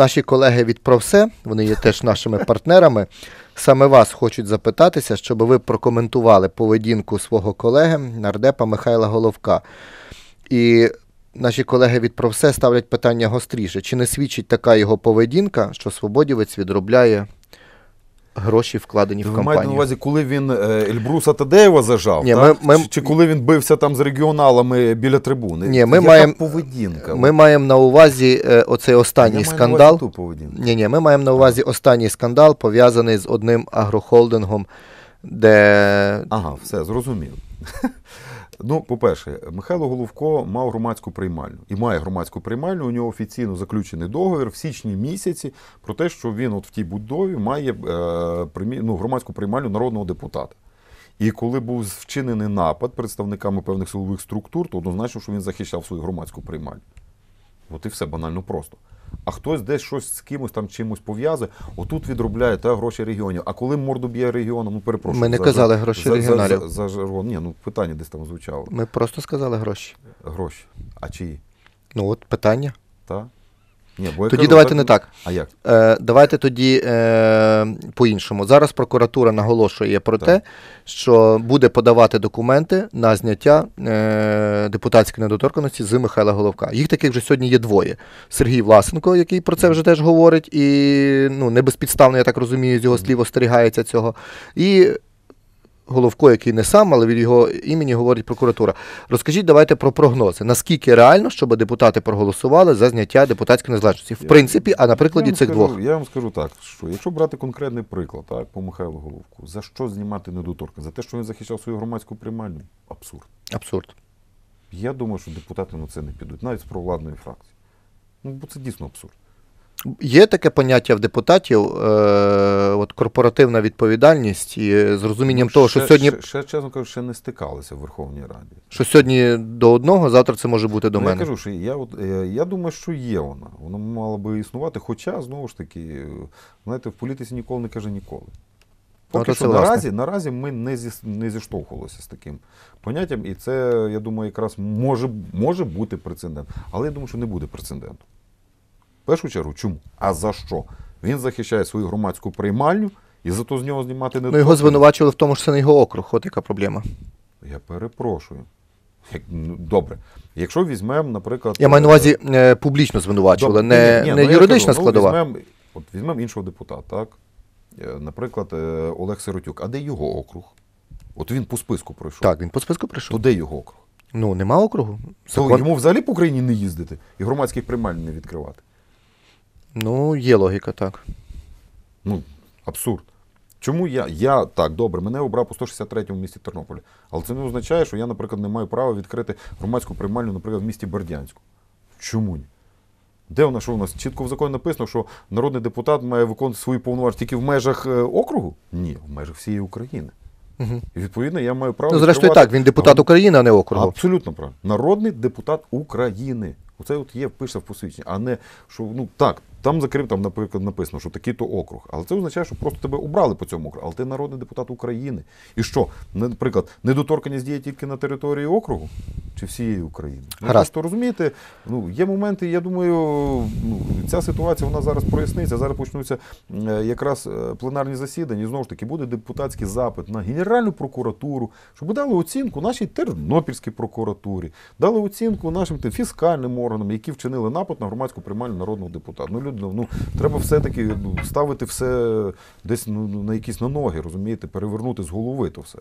наші колеги від «Про-все», вони є теж нашими партнерами. Саме вас хочуть запитатися, щоб ви прокоментували поведінку свого колеги, нардепа Михайла Головка. І наші колеги від «Про-все» ставлять питання гостріше. Чи не свідчить така його поведінка, що свободівець відробляє гроші, вкладені в Ви маєте на увазі, коли він е, Ельбруса Тадеєва зажав? Ні, так? ми- ми- Чи, чи коли він бився там з регіоналами біля трибуни? Ні, ми Яка маємо- поведінка. Ми маємо на увазі е, оцей Я останній маю на скандал. увазі ту. Ні, ні, ми маємо на увазі останній скандал, пов'язаний з одним агрохолдингом, де Ага, все, зрозумів. Ну, по-перше, Михайло Головко мав громадську приймальню і має громадську приймальню. У нього офіційно заключений договір в січні місяці про те, що він от в тій будові має е, ну, громадську приймальню народного депутата. І коли був вчинений напад представниками певних силових структур, то однозначно, що він захищав свою громадську приймальню. От і все банально просто. А хтось десь щось з кимось там чимось пов'язує, отут відробляє та гроші регіонів. А коли морду б'є регіоном, ну перепрошую. Ми не за- казали гроші за- за- регіоналів. За, за, жаргон. Ні, ну питання десь там звучало. ми просто сказали гроші. Гроші. А чиї? Ну от питання. Та? Ні, бо я Тоді кажу, давайте не так. А як? Е, давайте тоді е, по-іншому. Зараз прокуратура наголошує про Так. те, що буде подавати документи на зняття е, депутатської недоторканості з Михайла Головка. Їх таких вже сьогодні є двоє. Сергій Власенко, який про це вже теж говорить, і ну, не безпідставно, я так розумію, з його слів остерігається цього. І Головко, який не сам, але від його імені говорить прокуратура. Розкажіть, давайте про прогнози. Наскільки реально, щоб депутати проголосували за зняття депутатської незалежності? В принципі, а на прикладі Я цих скажу, двох. Я вам скажу так, що якщо брати конкретний приклад так, по Михайлу Головку, за що знімати недоторканність? За те, що він захищав свою громадську приймальню? Абсурд. Абсурд. Я думаю, що депутати на це не підуть, навіть з провладної фракції. Ну, бо це дійсно абсурд. Є таке поняття в депутатів, е, от корпоративна відповідальність, і з розумінням Ну, того, що сьогодні, Ще, ще, чесно кажучи, ще не стикалися в Верховній Раді. що сьогодні до одного, завтра це може бути до Ну, мене. Я кажу, що я, от, е, я думаю, що є вона. Вона мала би існувати, хоча, знову ж таки, е, знаєте, в політиці ніколи не каже ніколи. Ну, Поки що наразі, наразі ми не, зі, не зіштовхувалися з таким поняттям, і це, я думаю, якраз може, може бути прецедент. Але я думаю, що не буде прецеденту. Першу чергу, чому? А за що? Він захищає свою громадську приймальню і зато з нього знімати не Ну, його звинувачували в тому, що це не його округ. От яка проблема. Я перепрошую. Як, ну, добре. Якщо візьмемо, наприклад. Я маю на е, увазі е, публічно звинувачували, Добре, не, ні, ні, не ну, юридична кажу, ну, складова. Візьмемо, от візьмемо іншого депутата, так? Е, Наприклад, е, Олег Сиротюк. А де його округ? От він по списку пройшов. Так, він по списку То прийшов. де його округ? Ну, нема округу. То Закон... йому взагалі по Україні не їздити і громадських приймальень не відкривати. Ну, є логіка, так. Ну, абсурд. Чому я? Я так, добре, мене обрав по 163-му місті Тернополі. Але це не означає, що я, наприклад, не маю права відкрити громадську приймальню, наприклад, в місті Бердянську. Чому ні? Де вона, що у нас? Чітко в законі написано, що народний депутат має виконувати свої повноваження тільки в межах е, округу? Ні, в межах всієї України. Угу. І відповідно я маю право. Ну, зрештою, так, він депутат гром- України, а не округу. Абсолютно правильно. Народний депутат України. Оце от є, пише в посвідченні, а не що ну так, там закрив, там, наприклад, написано, що такий-то округ. Але це означає, що просто тебе обрали по цьому округу. Але ти народний депутат України. І що, наприклад, недоторканність діє тільки на території округу чи всієї України? Ну, Гаразд. просто розумієте, ну є моменти, я думаю, ну, ця ситуація вона зараз проясниться. Зараз почнуться е, якраз е, пленарні засідання. І знову ж таки буде депутатський запит на Генеральну прокуратуру, щоб дали оцінку нашій Тернопільській прокуратурі, дали оцінку нашим тим фіскальним органам, які вчинили напад на громадську приймальну народного депутата. Ну, люди, ну треба все-таки ну, ставити все десь ну, на якісь на ноги, розумієте, перевернути з голови то все.